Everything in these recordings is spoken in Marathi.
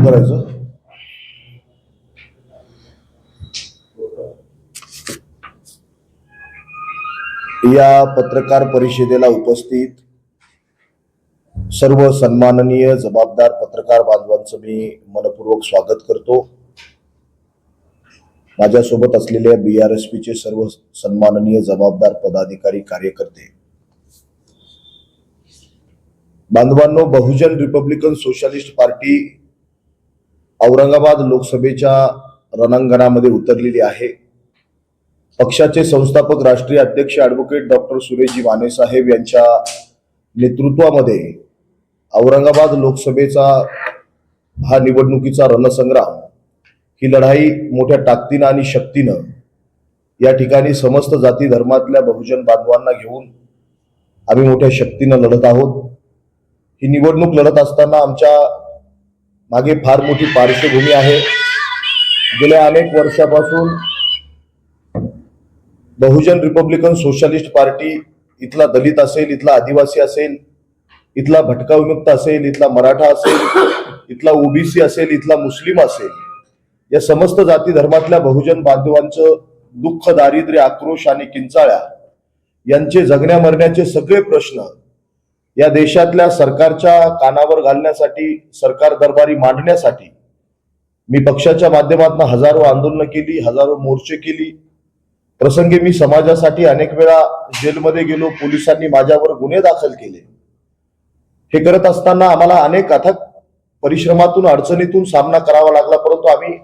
सुरू करायचं या पत्रकार परिषदेला उपस्थित सर्व सन्माननीय जबाबदार पत्रकार बांधवांचं मी मनपूर्वक स्वागत करतो. माझ्यासोबत असलेल्या बी आर एस पीचे सर्व सन्माननीय जबाबदार पदाधिकारी कार्यकर्ते. बांधवांनो Bahujan republican socialist party Aurangabad लोकसभेच्या रणांगणामध्ये उतरलेली आहे. पक्षाचे संस्थापक राष्ट्रीय अध्यक्ष ॲडव्होकेट डॉक्टर सुरेशजी मानेसाहेब यांच्या नेतृत्वामध्ये औरंगाबाद लोकसभेचा हा निवडणुकीचा रणसंग्राम ही लढाई मोठ्या ताकदीनं आणि शक्तीनं या ठिकाणी समस्त जाती धर्मातल्या बहुजन बांधवांना घेऊन आम्ही मोठ्या शक्तीनं लढत आहोत. ही निवडणूक लढत असताना आमच्या मागे फार मोठी पार्श्वभूमी आहे. गेल्या अनेक वर्षापासून बहुजन रिपब्लिकन सोशलिस्ट पार्टी इथला दलित असेल इथला आदिवासी असेल इथला भटका विमुक्त असेल इथला मराठा असेल इथला ओबीसी असेल इथला मुस्लिम असेल या समस्त जाती धर्मातल्या बहुजन बांधवांचं दुःख दारिद्र्य आक्रोश आणि किंचाळ्या यांचे जगण्या मरण्याचे सगळे प्रश्न या देशातल्या सरकारच्या कानावर घालण्यासाठी सरकार दरबारी मांडण्यासाठी मी पक्षाच्या माध्यमातून हजारो आंदोलनं केली हजारो मोर्चे केली. प्रसंगी मी समाजासाठी अनेक वेळा जेलमध्ये गेलो पोलिसांनी माझ्यावर गुन्हे दाखल केले. हे करत असताना आम्हाला अनेक अथक परिश्रमातून अडचणीतून सामना करावा लागला परंतु आम्ही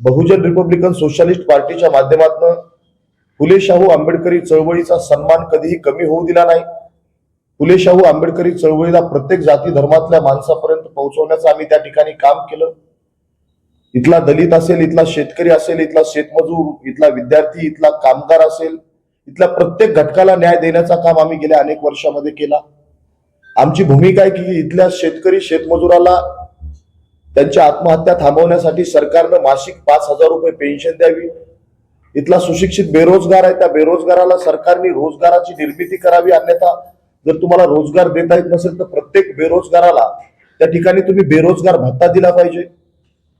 बहुजन रिपब्लिकन सोशलिस्ट पार्टीच्या माध्यमातून फुले शाहू आंबेडकरी चळवळीचा सन्मान कधीही कमी होऊ दिला नाही. फुले शाहू आंबेडकरी चळवळीला प्रत्येक जाती धर्मातल्या माणसापर्यंत पोहोचवण्याचं आम्ही त्या ठिकाणी काम केलं. इथला दलित असेल इथला शेतकरी असेल इथला शेतमजूर इथला विद्यार्थी इथला कामगार असेल इथल्या प्रत्येक घटकाला न्याय देण्याचा काम आम्ही गेल्या अनेक वर्षामध्ये केला. आमची भूमिका आहे की इथल्या शेतकरी शेतमजुराला त्यांच्या आत्महत्या थांबवण्यासाठी सरकारनं मासिक पाच हजार रुपये पेन्शन द्यावी. इथला सुशिक्षित बेरोजगार आहे त्या बेरोजगाराला सरकारने रोजगाराची निर्मिती करावी अन्यथा जर तुम्हाला रोजगार देता येत नसेल तर प्रत्येक बेरोजगाराला त्या ठिकाणी तुम्ही बेरोजगार भत्ता दिला पाहिजे.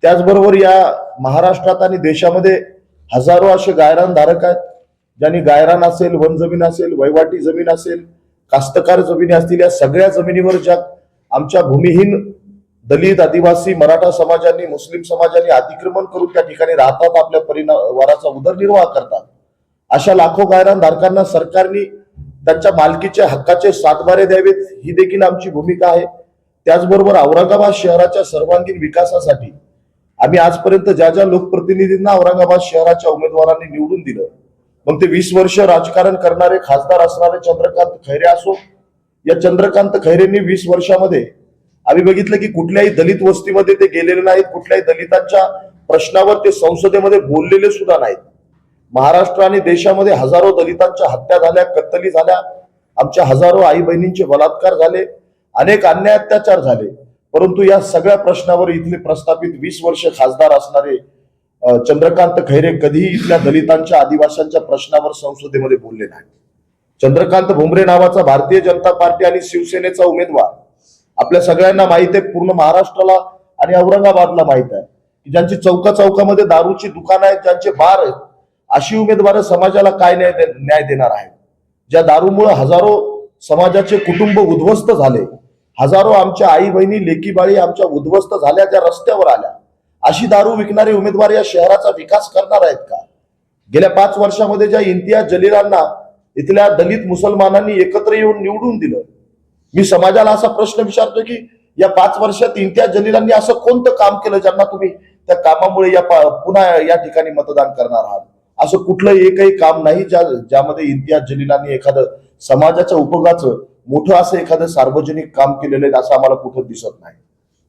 त्याचबरोबर या महाराष्ट्रात आणि देशामध्ये हजारो असे गायरान धारक आहेत. ज्यांनी गायरान असेल वन जमीन असेल वैवाटी जमीन असेल कास्तकार जमिनी असतील या सगळ्या जमिनीवर ज्या आमच्या भूमिहीन दलित आदिवासी मराठा समाजांनी मुस्लिम समाजांनी अतिक्रमण करून त्या ठिकाणी राहतात आपल्या परिवाराचा उदरनिर्वाह करतात. अशा लाखो गायरान धारकांना त्यांच्या मालकीच्या हक्काचे सातबारे द्यावेत ही देखील आमची भूमिका आहे. त्याचबरोबर औरंगाबाद शहराच्या सर्वांगीण विकासासाठी आम्ही आजपर्यंत ज्या ज्या लोकप्रतिनिधींना औरंगाबाद शहराच्या उमेदवारांनी निवडून दिलं मग ते वीस वर्ष राजकारण करणारे खासदार असणारे चंद्रकांत खैरे असो या चंद्रकांत खैरेंनी वीस वर्षामध्ये आम्ही बघितलं की कुठल्याही दलित वस्तीमध्ये ते गेलेले नाहीत कुठल्याही दलितांच्या प्रश्नावर ते संसदेमध्ये बोललेले सुद्धा नाहीत. महाराष्ट्र आणि देशामध्ये हजारो दलितांच्या हत्या झाल्या कत्तली झाल्या. आमच्या हजारो आई बहिणींचे बलात्कार झाले. अनेक अन्याय अत्याचार झाले. परंतु या सगळ्या प्रश्नावर इथले प्रस्थापित वीस वर्ष खासदार असणारे चंद्रकांत खैरे कधीही इथल्या दलितांच्या आदिवासींच्या प्रश्नावर संसदेमध्ये बोलले नाही चंद्रकांत भुमरे नावाचा भारतीय जनता पार्टी आणि शिवसेनेचा उमेदवार. आपल्या सगळ्यांना माहीत आहे पूर्ण महाराष्ट्राला आणि औरंगाबादला माहीत आहे की ज्यांची चौका चौकामध्ये दारूची दुकानं आहेत ज्यांचे बार आहेत अशी उमेदवार समाजाला काय न्याय न्याय देणार आहेत? ज्या दारूमुळे हजारो समाजाचे कुटुंब उद्ध्वस्त झाले हजारो आमच्या आई बहिणी लेकीबाळी आमच्या उद्ध्वस्त झाल्या ज्या रस्त्यावर आल्या. अशी दारू विकणारे उमेदवार या शहराचा विकास करणार आहेत का? गेल्या पाच वर्षामध्ये ज्या इम्तियाज जलीलांना इथल्या दलित मुसलमानांनी एकत्र येऊन निवडून दिलं मी समाजाला असा प्रश्न विचारतो की या पाच वर्षात इम्तियाज जलीलांनी असं कोणतं काम केलं ज्यांना तुम्ही त्या कामामुळे या पुन्हा या ठिकाणी मतदान करणार आहात? असं कुठलं एकही काम नाही ज्या ज्यामध्ये इम्तियाज जलीलांनी एखादं समाजाच्या उपयोगाचं मोठं असं एखादं सार्वजनिक काम केलेलं आहे असं आम्हाला कुठं दिसत नाही.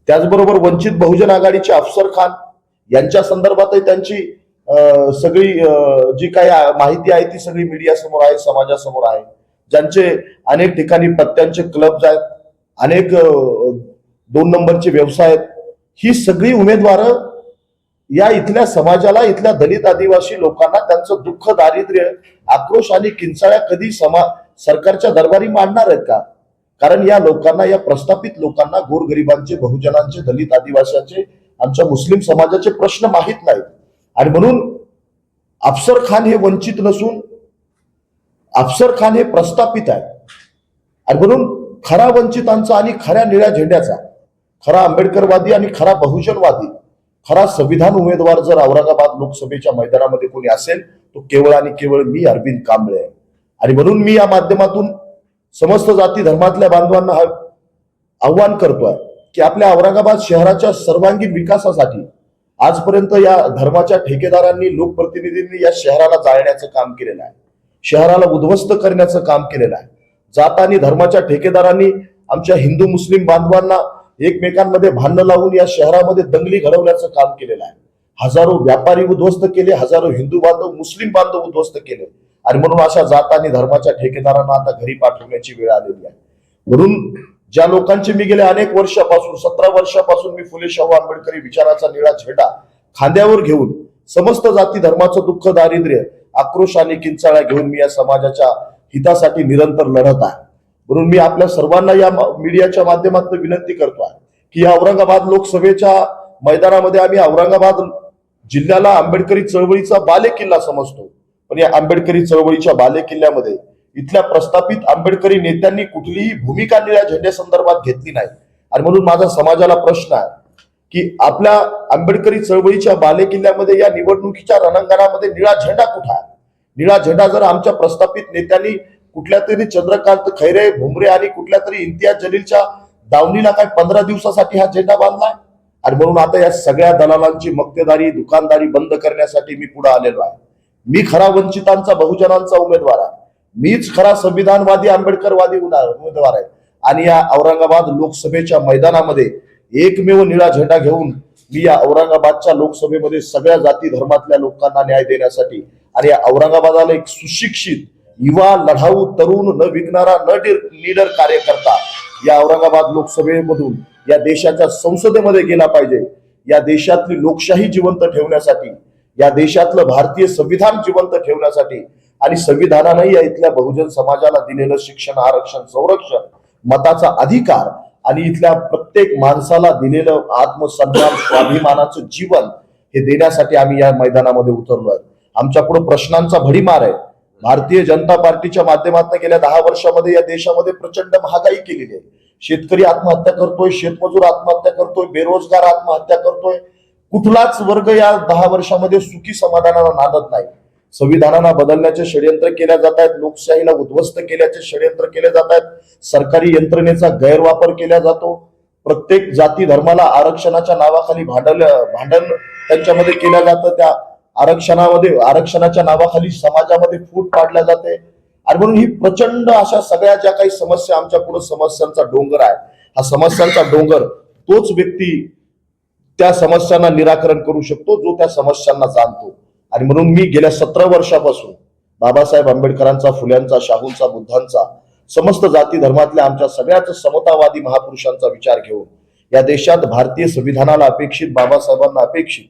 त्याचबरोबर वंचित बहुजन आघाडीचे अफसर खान यांच्या संदर्भातही त्यांची सगळी जी काही माहिती आहे ती सगळी मीडिया समोर आहे समाजासमोर आहे. ज्यांचे अनेक ठिकाणी पत्त्यांचे क्लब्स आहेत अनेक दोन नंबरचे व्यवसाय आहेत. ही सगळी उमेदवार या इथल्या समाजाला इथल्या दलित आदिवासी लोकांना त्यांचं दुःख दारिद्र्य आक्रोश आणि किंचाळ्या कधी समा सरकारच्या दरबारी मांडणार आहेत का? कारण या लोकांना या प्रस्थापित लोकांना गोरगरिबांचे बहुजनांचे दलित आदिवासीचे आमच्या मुस्लिम समाजाचे प्रश्न माहीत नाहीत. आणि म्हणून अफसर खान हे वंचित नसून अफसर खान हे प्रस्थापित आहे आणि म्हणून खरा वंचितांचा आणि खऱ्या निळ्या झेंड्याचा खरा आंबेडकरवादी आणि खरा बहुजनवादी खरा संविधान उमेदवार जर औरंगाबाद लोकसभेच्या मैदानामध्ये कोणी असेल तो केवळ आणि केवळ मी अरविंद कांबळे. आहे आणि म्हणून मी या माध्यमातून समस्त जाती धर्मातल्या बांधवांना हा आव्हान करतोय की आपल्या औरंगाबाद शहराच्या सर्वांगीण विकासासाठी आजपर्यंत या धर्माच्या ठेकेदारांनी लोकप्रतिनिधींनी या शहराला जाळण्याचं काम केलेलं आहे. शहराला उद्ध्वस्त करण्याचं काम केलेलं आहे. जात आणि धर्माच्या ठेकेदारांनी आमच्या हिंदू मुस्लिम बांधवांना एकमेकांमध्ये भांडणं लावून या शहरामध्ये दंगली घडवण्याचं काम केलेलं आहे. हजारो व्यापारी उद्ध्वस्त केले हजारो हिंदू बांधव मुस्लिम बांधव उद्ध्वस्त केले. आणि म्हणून अशा जात आणि धर्माच्या ठेकेदारांना आता घरी पाठवण्याची वेळ आलेली आहे. म्हणून ज्या लोकांचे मी गेल्या अनेक वर्षापासून सतरा वर्षापासून मी फुले शाहू आंबेडकरी विचाराचा निळा झेंडा खांद्यावर घेऊन समस्त जाती धर्माचं दुःख दारिद्र्य आक्रोश आणि किंचाळा घेऊन मी या समाजाच्या हितासाठी निरंतर लढत आहे. म्हणून मी आपल्या सर्वांना या मीडियाच्या माध्यमातून विनंती करतो आहे की या औरंगाबाद लोकसभेच्या मैदानामध्ये आम्ही औरंगाबाद जिल्ह्याला आंबेडकरी चळवळीचा बाले किल्ला समजतो. पण या आंबेडकरी चळवळीच्या बाले किल्ल्यामध्ये इथल्या प्रस्थापित आंबेडकरी नेत्यांनी कुठलीही भूमिका निळ्या झेंड्यासंदर्भात घेतली नाही. आणि म्हणून माझा समाजाला प्रश्न आहे की आपल्या आंबेडकरी चळवळीच्या बाले किल्ल्यामध्ये या निवडणुकीच्या रणांगणामध्ये निळा झेंडा कुठं आहे? निळा झेंडा जर आमच्या प्रस्थापित नेत्यांनी कुठल्या तरी चंद्रकांत खैरे भुमरे आणि कुठल्या तरी इम्तियाज जलीलच्या दावणीला काय पंधरा दिवसासाठी हा झेंडा बांधलाय? आणि म्हणून आता या सगळ्या दलालांची मक्तेदारी दुकानदारी बंद करण्यासाठी मी पुढे आलेलो आहे. मी खरा वंचितांचा बहुजनांचा उमेदवार आहे. मीच खरा संविधानवादी आंबेडकरवादी उमेदवार आहे. आणि या औरंगाबाद लोकसभेच्या मैदानामध्ये एकमेव निळा झेंडा घेऊन मी या औरंगाबादच्या लोकसभेमध्ये सगळ्या जाती धर्मातल्या लोकांना न्याय देण्यासाठी आणि या औरंगाबादाला एक सुशिक्षित युवा लढाऊ तरुण न विकणारा न लीडर कार्यकर्ता या औरंगाबाद लोकसभेमधून या देशाच्या संसदेमध्ये गेला पाहिजे. या देशातली लोकशाही जिवंत ठेवण्यासाठी या देशातलं भारतीय संविधान जिवंत ठेवण्यासाठी आणि संविधानानंही या इथल्या बहुजन समाजाला दिलेलं शिक्षण आरक्षण संरक्षण मताचा अधिकार आणि इथल्या प्रत्येक माणसाला दिलेलं आत्मसन्मान स्वाभिमानाचं जीवन हे देण्यासाठी आम्ही या मैदानामध्ये उतरलो आहे आमच्यापुढे प्रश्नांचा भडीमार आहे. भारतीय जनता पार्टीच्या माध्यमातून गेल्या दहा वर्षामध्ये या देशामध्ये प्रचंड महागाई केलेली आहे. शेतकरी आत्महत्या करतोय शेतमजूर आत्महत्या करतोय बेरोजगार आत्महत्या करतोय. कुठलाच वर्ग या दहा वर्षामध्ये सुखी समाधानाला नादत नाही. संविधानाला बदलण्याचे षडयंत्र केल्या जात आहेत लोकशाहीला उद्ध्वस्त केल्याचे षडयंत्र केले जात आहेत सरकारी यंत्रणेचा गैरवापर केला जातो. प्रत्येक जाती धर्माला आरक्षणाच्या नावाखाली भांडल भांडण त्यांच्यामध्ये केल्या जातं. त्या आरक्षणामध्ये आरक्षणाच्या नावाखाली समाजामध्ये फूट पाडल्या जाते. आणि म्हणून ही प्रचंड अशा सगळ्या ज्या काही समस्या आमच्या पुढे समस्यांचा डोंगर आहे हा समस्यांचा डोंगर तोच व्यक्ती त्या समस्यांना निराकरण करू शकतो जो त्या समस्यांना जाणतो. आणि म्हणून मी गेल्या सतरा वर्षापासून बाबासाहेब आंबेडकरांचा फुल्यांचा शाहूंचा बुद्धांचा समस्त जाती धर्मातल्या आमच्या सगळ्याच समतावादी महापुरुषांचा विचार घेऊन या देशात भारतीय संविधानाला अपेक्षित बाबासाहेबांना अपेक्षित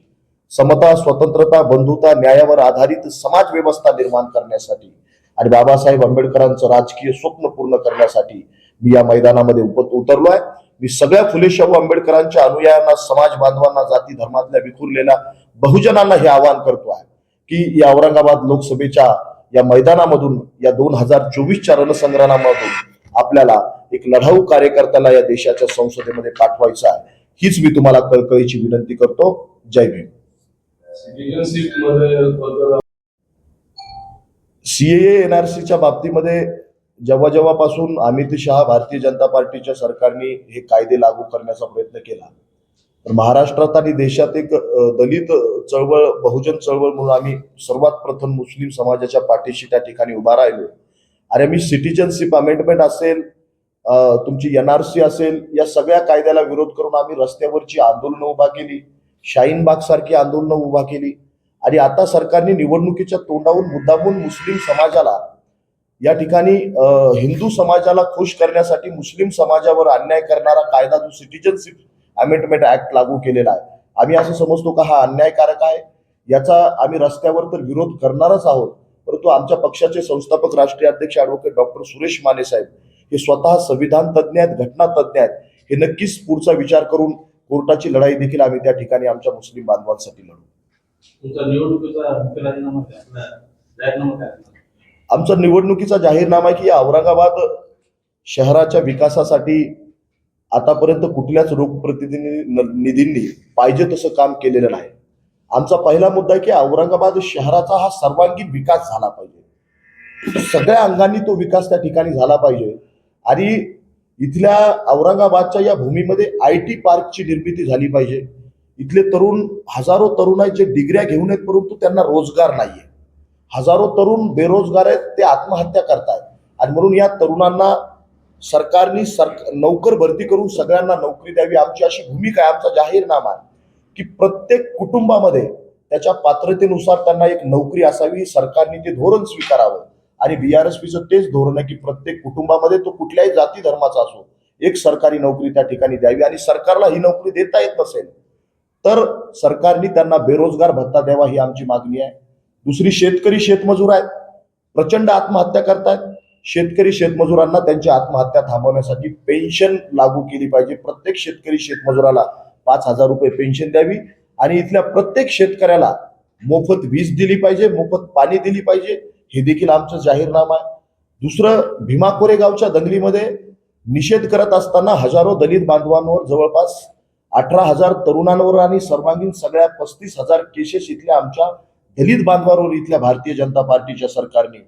समता स्वतंत्रता बंधुता न्यायावर आधारित समाज व्यवस्था निर्माण करण्यासाठी आणि बाबासाहेब आंबेडकरांचं राजकीय स्वप्न पूर्ण करण्यासाठी मी या मैदानामध्ये उप- उतरलो आहे मी सगळ्या फुले शाहू आंबेडकरांच्या अनुयायांना समाज बांधवांना जाती धर्मातल्या विखुरलेल्या बहुजनांना हे आवाहन करतो आहे की या औरंगाबाद लोकसभेच्या या मैदानामधून या दोन हजार चोवीसच्या रणसंग्रामामधून आपल्याला एक लढाऊ कार्यकर्त्याला या देशाच्या संसदेमध्ये पाठवायचं आहे. हीच मी तुम्हाला कळकळीची विनंती करतो. जय भीम. सीएए एनआरसीच्या बाबतीमध्ये जेव्हा जेव्हापासून अमित शहा भारतीय जनता पार्टीच्या सरकारने हे कायदे लागू करण्याचा प्रयत्न केला तर महाराष्ट्रात आणि देशात एक दलित चळवळ बहुजन चळवळ म्हणून आम्ही सर्वात प्रथम मुस्लिम समाजाच्या पाठीशी त्या ठिकाणी उभा राहिलो. आणि आम्ही सिटिझनशिप अमेंडमेंट असेल तुमची एनआरसी असेल या सगळ्या कायद्याला विरोध करून आम्ही रस्त्यावरची आंदोलनं उभा केली. शाहीनबाग सारखी आंदोलनं उभा केली. आणि आता सरकारने निवडणुकीच्या तोंडावरून मुद्दामून मुस्लिम समाजाला या ठिकाणी हिंदू समाजाला खुश करण्यासाठी मुस्लिम समाजावर अन्याय करणारा कायदा जो सिटिझनशिप अमेंडमेंट ऍक्ट लागू केलेला आहे. आम्ही असं समजतो का हा अन्यायकारक आहे? याचा आम्ही रस्त्यावर तर विरोध करणारच आहोत. परंतु आमच्या पक्षाचे संस्थापक राष्ट्रीय अध्यक्ष ॲडव्होकेट डॉक्टर सुरेश माने साहेब हे स्वतः संविधान तज्ज्ञ आहेत घटना तज्ज्ञ आहेत. हे नक्कीच पुढचा विचार करून कोर्टाची लढाई देखील आम्ही त्या ठिकाणी आमच्या मुस्लिम बांधवांसाठी लढू? आमचा निवडणुकीचा जाहीरनामा आहे की औरंगाबाद शहराच्या विकासासाठी आतापर्यंत कुठल्याच लोकप्रतिनिधी निधींनी पाहिजे तसं काम केलेलं नाही. आमचा पहिला मुद्दा आहे की औरंगाबाद शहराचा हा सर्वांगीण विकास झाला पाहिजे. सगळ्या अंगांनी तो विकास त्या ठिकाणी झाला पाहिजे. आणि इथल्या औरंगाबादच्या या भूमीमध्ये आय टी पार्कची निर्मिती झाली पाहिजे. इथले तरुण हजारो तरुण आहेत जे डिग्र्या घेऊन आहेत परंतु त्यांना रोजगार नाहीये. हजारो तरुण बेरोजगार आहेत ते आत्महत्या करतायत. आणि म्हणून या तरुणांना सरकारने सर नोकर भरती करून सगळ्यांना नोकरी द्यावी. आमची अशी भूमिका आहे आमचा जाहीरनामा आहे की प्रत्येक कुटुंबामध्ये त्याच्या पात्रतेनुसार त्यांना एक नोकरी असावी सरकारने ते धोरण स्वीकारावं. आणि बी आर एस पीचं तेच धोरण आहे की प्रत्येक कुटुंबामध्ये तो कुठल्याही जाती धर्माचा असो एक सरकारी नोकरी त्या ठिकाणी द्यावी आणि सरकारला ही नोकरी देता येत नसेल तर सरकारने त्यांना बेरोजगार भत्ता द्यावा ही आमची मागणी आहे. दुसरी शेतकरी शेतमजूर आहेत प्रचंड आत्महत्या करतायत. शेतकरी शेतमजुरांना त्यांची आत्महत्या थांबवण्यासाठी पेन्शन लागू केली पाहिजे. प्रत्येक शेतकरी शेतमजुराला पाच हजार रुपये पेन्शन द्यावी आणि इथल्या प्रत्येक शेतकऱ्याला मोफत वीज दिली पाहिजे मोफत पाणी दिली पाहिजे. हे देखील आमचं जाहीरनामा आहे. दुसरं भीमा कोरेगावच्या दंगलीमध्ये निषेध करत असताना हजारो दलित बांधवांवर जवळपास अठरा हजार तरुणांवर आणि सर्वांगीण सगळ्या पस्तीस हजार केसेस इथल्या आमच्या दलित बांधवांवर इथल्या भारतीय जनता पार्टीच्या सरकारने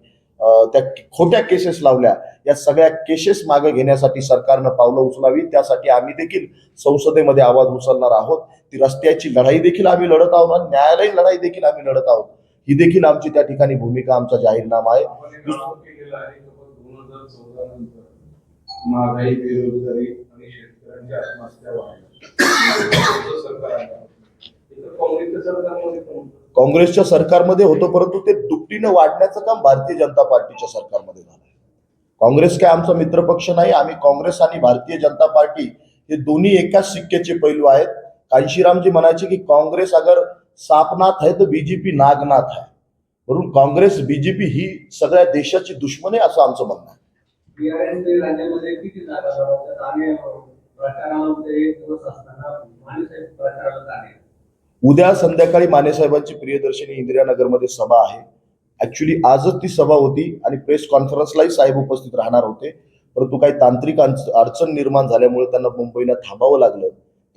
त्या खोट्या केसेस लावल्या. या सगळ्या केसेस मागे घेण्यासाठी सरकारनं पावलं उचलावी त्यासाठी आम्ही देखील संसदेमध्ये आवाज उचलणार आहोत. ती रस्त्याची लढाई देखील आम्ही लढत आहोत न्यायालयीन लढाई देखील आम्ही लढत आहोत. ही देखील आमची त्या ठिकाणी भूमिका आमचा जाहीरनामा आहे. महागाई बेरोजगारी आणि आत्महत्या काँग्रेसच्या सरकारमध्ये होतं. परंतु ते दुपटीनं वाढण्याचं काम भारतीय जनता पार्टीच्या सरकारमध्ये झालं काँग्रेस काय आमचा मित्रपक्ष नाही आम्ही काँग्रेस आणि भारतीय जनता पार्टी हे दोन्ही एकाच सिक्क्याचे पैलू आहेत. कांशीरामजी म्हणायचे की काँग्रेस अगर सापनाथ है तर बीजेपी नागनाथ आहे. म्हणून काँग्रेस बीजेपी ही सगळ्या देशाची दुश्मन आहे असं आमचं म्हणणं आहे. उद्या संध्याकाळी मानेसाहेबांची प्रियदर्शनी इंदिरानगरमध्ये सभा आहे. ऍक्च्युली आजच ती सभा होती आणि प्रेस कॉन्फरन्सलाही साहेब उपस्थित राहणार होते. परंतु काही तांत्रिक अडच- अडचण निर्माण झाल्यामुळे त्यांना मुंबईला थांबावं लागलं.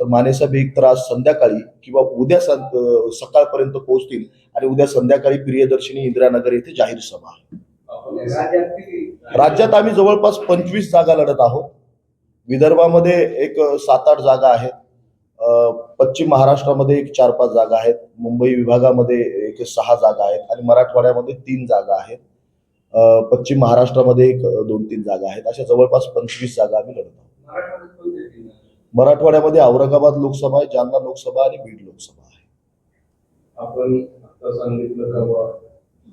तर मानेसाहेब एक तर आज संध्याकाळी किंवा उद्या सं- सकाळपर्यंत पोहोचतील आणि उद्या संध्याकाळी प्रियदर्शनी इंदिरानगर येथे जाहीर सभा आहे. राज्यात आम्ही जवळपास पंचवीस जागा लढत आहोत. विदर्भामध्ये एक सात आठ जागा आहेत. पश्चिम महाराष्ट्रामध्ये एक चार पाच जागा आहेत. मुंबई विभागामध्ये एक सहा जागा आहेत आणि मराठवाड्यामध्ये तीन जागा आहेत. पश्चिम महाराष्ट्रामध्ये एक दोन तीन जागा आहेत. अशा जवळपास पंचवीस जागा आम्ही लढत आहोत. मराठवाड्यामध्ये औरंगाबाद लोकसभा आहे जालना लोकसभा आणि बीड लोकसभा आहे. आपण आता सांगितलं का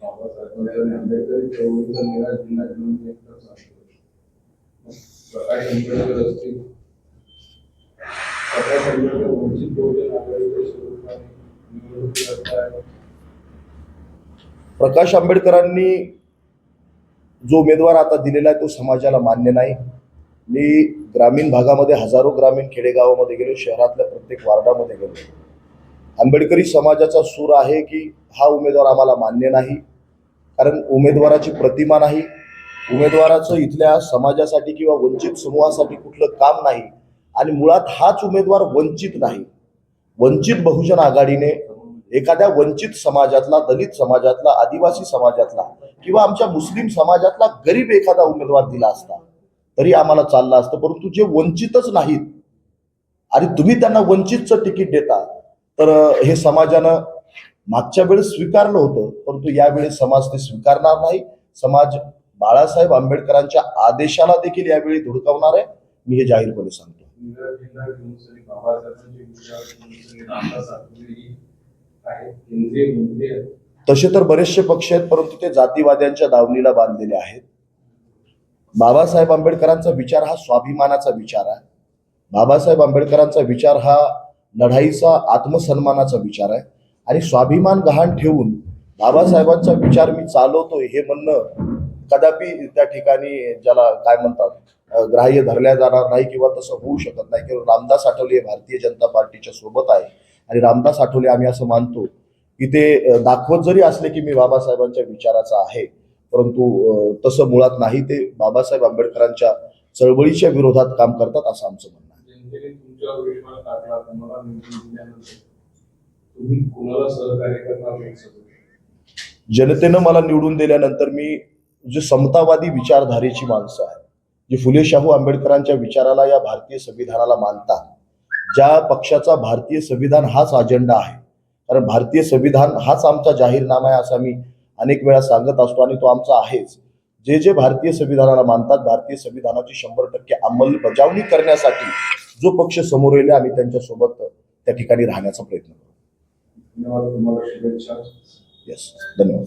बाबासाहेब आंबेडकर चळवळीचा निराश जिल्हा म्हणून एक तर सांगतो. प्रकाश आंबेडकर असतील प्रकाश आंबेडकर वंचित बहुजन आघाडीच्या स्वरूपाने निवडणूक लढतायत. प्रकाश आंबेडकरांनी जो उमेदवार आता दिलेला आहे तो समाजाला मान्य नाही. मी ग्रामीण भागामध्ये हजारो ग्रामीण खेडेगावामध्ये गेलो शहरातल्या प्रत्येक वार्डामध्ये गेलो. आंबेडकरी समाजाचा सूर आहे की हा उमेदवार आम्हाला मान्य नाही कारण उमेदवाराची प्रतिमा नाही. उमेदवाराचं इथल्या समाजासाठी किंवा वंचित समूहासाठी कुठलं काम नाही आणि मुळात हाच उमेदवार वंचित नाही. वंचित बहुजन आघाडीने एखाद्या वंचित समाजातला दलित समाजातला आदिवासी समाजातला किंवा आमच्या मुस्लिम समाजातला गरीब एखादा उमेदवार दिला असता. तरी आम्हाला चाललं असतं परंतु जे वंचितच नाहीत आणि तुम्ही त्यांना वंचितचं तिकीट देता तर हे समाजानं मागच्या वेळेस स्वीकारलं होतं परंतु यावेळी समाज ते स्वीकारणार नाही. समाज बाळासाहेब आंबेडकरांच्या आदेशाला देखील यावेळी धुडकावणार आहे. मी हे जाहीरपणे सांगतो. तसे तर बरेचसे पक्ष आहेत परंतु ते जातीवाद्यांच्या दावणीला बांधलेले आहेत. बाबासाहेब आंबेडकरांचा विचार हा स्वाभिमानाचा विचार आहे. बाबासाहेब आंबेडकरांचा विचार हा लढाईचा आत्मसन्मानाचा विचार आहे. आणि स्वाभिमान गहाण ठेवून बाबासाहेबांचा विचार मी चालवतोय हे म्हणणं कदापि त्या ठिकाणी ज्याला काय म्हणतात ग्राह्य धरल्या जाणार नाही किंवा तसं होऊ शकत नाही. किंवा रामदास आठवले हे भारतीय जनता पार्टीच्या सोबत आहे. आणि रामदास आठवले आम्ही असं मानतो की ते दाखवत जरी असले की मी बाबासाहेबांच्या विचाराचा आहे. परंतु तसं मुळात नाही ते बाबासाहेब आंबेडकरांच्या चळवळीच्या विरोधात काम करतात असं आमचं म्हणणं आहे. जनतेने मला निवडून दिल्यानंतर मी जे समतावादी विचारधारेची माणसं आहे जे फुले शाहू आंबेडकरांच्या विचाराला या भारतीय संविधानाला मानतात ज्या पक्षाचा भारतीय संविधान हाच अजेंडा आहे. कारण भारतीय संविधान हाच आमचा जाहीरनामा आहे असं मी अनेक वेळा सांगत असतो आणि तो आमचा आहेच. जे जे भारतीय संविधानाला मानतात भारतीय संविधानाची शंभर टक्के अंमलबजावणी करण्यासाठी जो पक्ष समोर येईल आम्ही त्यांच्यासोबत त्या ठिकाणी राहण्याचा प्रयत्न करू. धन्यवाद तुम्हाला शुभेच्छा. येस धन्यवाद.